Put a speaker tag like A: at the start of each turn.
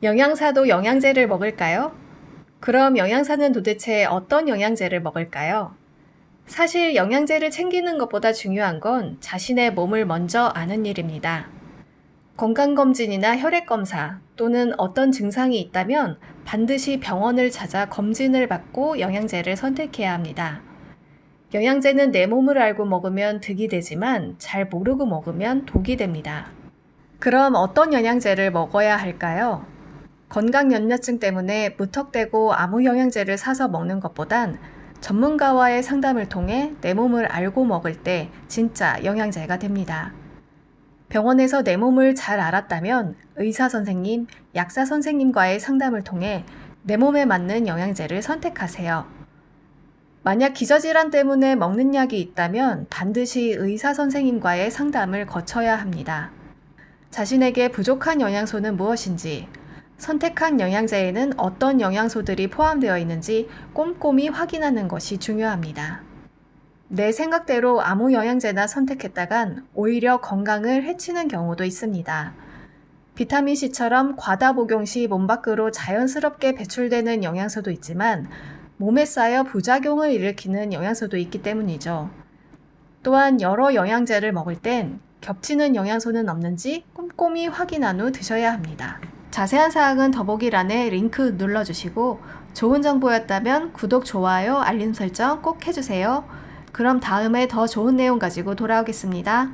A: 영양사도 영양제를 먹을까요? 그럼 영양사는 도대체 어떤 영양제를 먹을까요? 사실 영양제를 챙기는 것보다 중요한 건 자신의 몸을 먼저 아는 일입니다. 건강검진이나 혈액검사 또는 어떤 증상이 있다면 반드시 병원을 찾아 검진을 받고 영양제를 선택해야 합니다. 영양제는 내 몸을 알고 먹으면 득이 되지만 잘 모르고 먹으면 독이 됩니다. 그럼 어떤 영양제를 먹어야 할까요? 건강염려증 때문에 무턱대고 아무 영양제를 사서 먹는 것보단 전문가와의 상담을 통해 내 몸을 알고 먹을 때 진짜 영양제가 됩니다. 병원에서 내 몸을 잘 알았다면 의사 선생님, 약사 선생님과의 상담을 통해 내 몸에 맞는 영양제를 선택하세요. 만약 기저질환 때문에 먹는 약이 있다면 반드시 의사 선생님과의 상담을 거쳐야 합니다. 자신에게 부족한 영양소는 무엇인지, 선택한 영양제에는 어떤 영양소들이 포함되어 있는지 꼼꼼히 확인하는 것이 중요합니다. 내 생각대로 아무 영양제나 선택했다간 오히려 건강을 해치는 경우도 있습니다. 비타민C처럼 과다 복용 시 몸 밖으로 자연스럽게 배출되는 영양소도 있지만 몸에 쌓여 부작용을 일으키는 영양소도 있기 때문이죠. 또한 여러 영양제를 먹을 땐 겹치는 영양소는 없는지 꼼꼼히 확인한 후 드셔야 합니다. 자세한 사항은 더보기란에 링크 눌러주시고 좋은 정보였다면 구독, 좋아요, 알림 설정 꼭 해주세요. 그럼 다음에 더 좋은 내용 가지고 돌아오겠습니다.